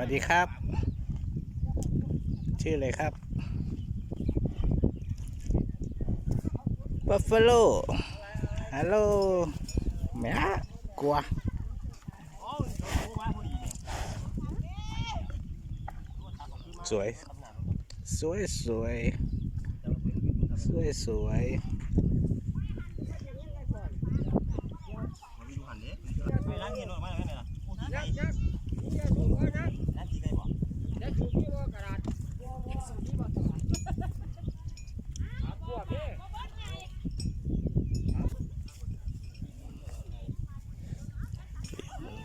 วัสดีครับ ชื่ออะไรครับ Buffalo ฮัลโหลแม่กลัวสวย สวยสวย สวยสวยไปล้างเงินออกมาแล้วไงล่ะโอ้ยไก่ยัก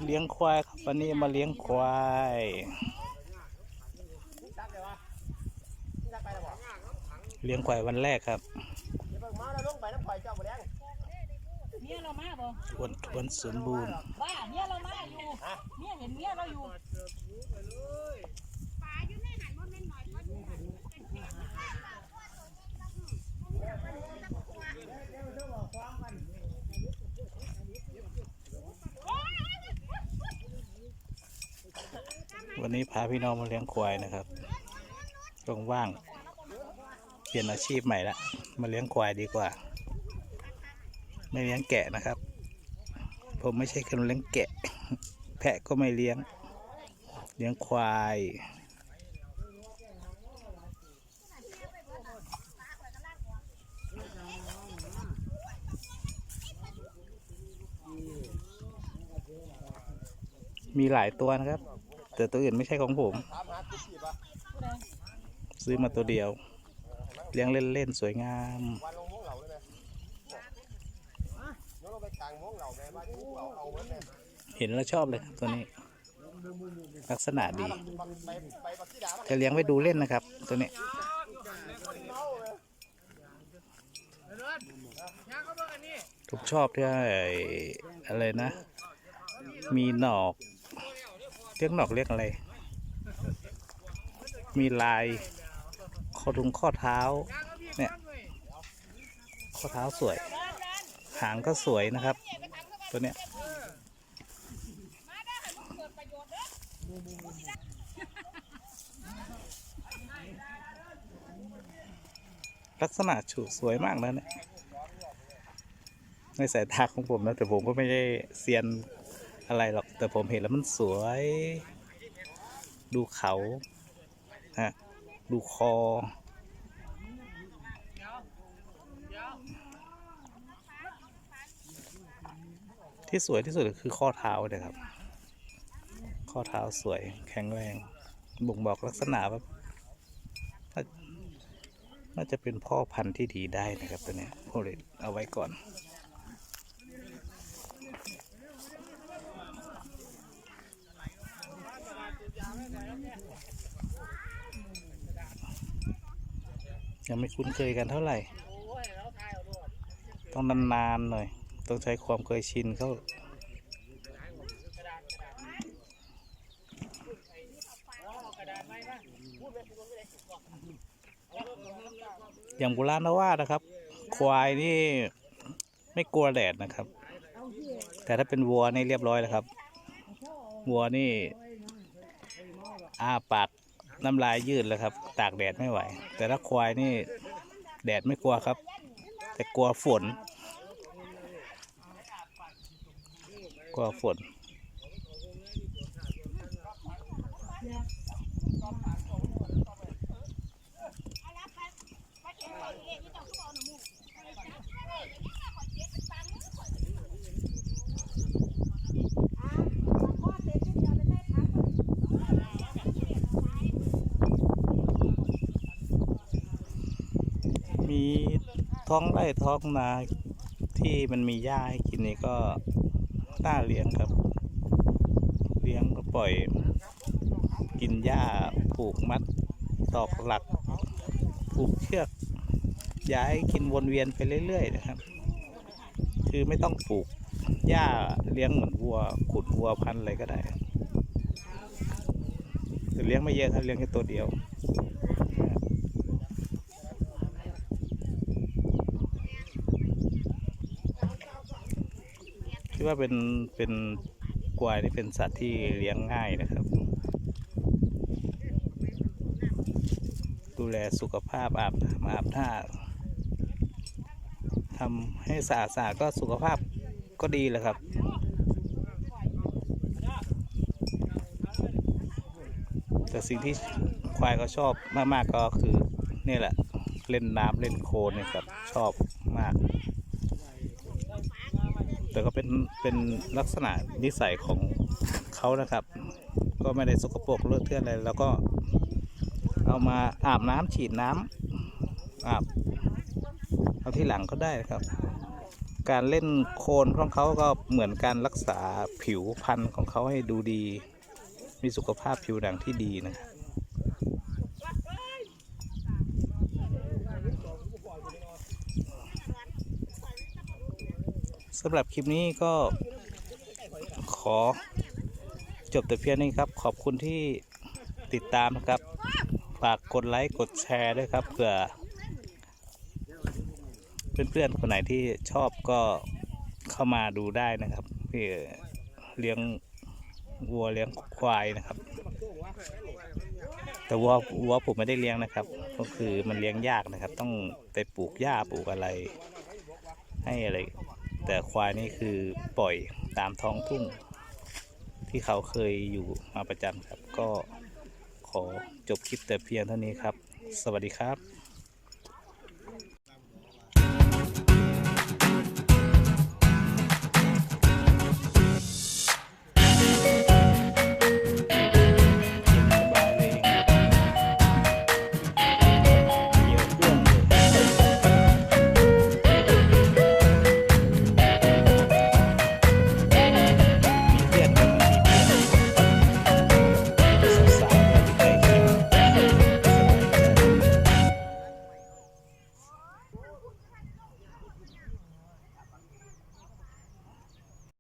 เลี้ยงควายครับวันนี้มาเลี้ยงควายเลี้ยงควายวันแรกครับ เมียเรามาบ่ทวนทวนสมบูรณ์บ้าเมียเรามาอยู่เมียเห็นเมียเราอยู่วันนี้พาพี่น้องมาเลี้ยงควายนะครับว่างๆเปลี่ยนอาชีพใหม่ละ มาเลี้ยงควายดีกว่า ไม่เลี้ยงแกะนะครับ ผมไม่ใช่คนเลี้ยงแกะ แพะก็ไม่เลี้ยง เลี้ยงควายมีหลายตัวนะครับ แต่ตัวอื่นไม่ใช่ของผม ซื้อมาตัวเดียว เลี้ยงเล่น ๆ สวยงาม เห็นแล้วชอบเลยครับตัวนี้ ลักษณะดี จะเลี้ยงไว้ดูเล่นนะครับ ตัวนี้ผมชอบที่ไอ้อะไรนะ มีหนอกเรียกหนอกเรียกอะไร มีลายข้อทุงข้อเท้า เนี่ย ข้อเท้าสวย หางก็สวยนะครับ ตัวเนี้ยลักษณะฉูสวยมากนะเนี่ยในสายตาของผมนะแต่ผมก็ไม่ได้เซียนอะไรหรอก แต่ผมเห็นแล้วมันสวย ดูเขาฮะดูคอ ที่สวยที่สุดคือข้อเท้าเนี่ยครับ ข้อเท้าสวยแข็งแรงบ่งบอกลักษณะว่าน่าจะเป็นพ่อพันธุ์ที่ดีได้นะครับตัวนี้โพลิตเอาไว้ก่อนยังไม่คุ้นเคยกันเท่าไหร่ ต้องนานๆหน่อย ต้องใช้ความเคยชินเข้าอย่างโบราณว่านะครับ ควายนี่ไม่กลัวแดดนะครับ แต่ถ้าเป็นวัวนี่เรียบร้อยแล้วครับ วัวนี่อ้าปากน้ำลายยืดแล้วครับ ตากแดดไม่ไหว แต่ถ้าควายนี่แดดไม่กลัวครับ แต่กลัวฝน กลัวฝนมีท้องไร่ท้องนาที่มันมีหญ้าให้กินนี่ก็ น่าเลี้ยงครับ เลี้ยงก็ปล่อย กินหญ้าผูกมัดตอกหลัก ผูกเชือก ย้ายกินวนเวียนไปเรื่อยๆนะครับ คือไม่ต้องปลูกหญ้าเลี้ยงเหมือนวัว ขุดวัวพันธุ์อะไรก็ได้แต่เลี้ยงไม่เยอะครับเลี้ยงแค่ตัวเดียว คิดว่าเป็นเป็นกวายที่เป็นสัตว์ที่เลี้ยงง่ายนะครับ ดูแลสุขภาพอาบมาอาบท่าทำให้สะอาดสะอาดก็สุขภาพก็ดีแหละครับแต่สิ่งที่ควายเขาชอบมาก ๆ ก็คือ นี่แหละ เล่นน้ำเล่นโคลนนะครับ ชอบมาก แต่ก็เป็นเป็นลักษณะนิสัยของเขานะครับ ก็ไม่ได้สกปรกเลอะเทอะอะไรแล้วก็เอามาอาบน้ำฉีดน้ำอาบเอาที่หลังก็ได้นะครับ การเล่นโคลนของเขาก็เหมือนการรักษาผิวพรรณของเขาให้ดูดี มีสุขภาพผิวหนังที่ดีนะครับ สำหรับคลิปนี้ก็ขอจบแต่เพียงนี้ครับ ขอบคุณที่ติดตามนะครับ ฝากกดไลค์กดแชร์ด้วยครับเผื่อ เพื่อนๆคนไหนที่ชอบก็เข้ามาดูได้นะครับพี่เลี้ยงวัวเลี้ยงควายนะครับ แต่วัววัวผมไม่ได้เลี้ยงนะครับ ก็คือมันเลี้ยงยากนะครับ ต้องไปปลูกหญ้าปลูกอะไร ให้อะไร แต่ควายนี่คือปล่อยตามท้องทุ่ง ที่เขาเคยอยู่มาประจำครับ ก็ขอจบคลิปแต่เพียงเท่านี้ครับ สวัสดีครับ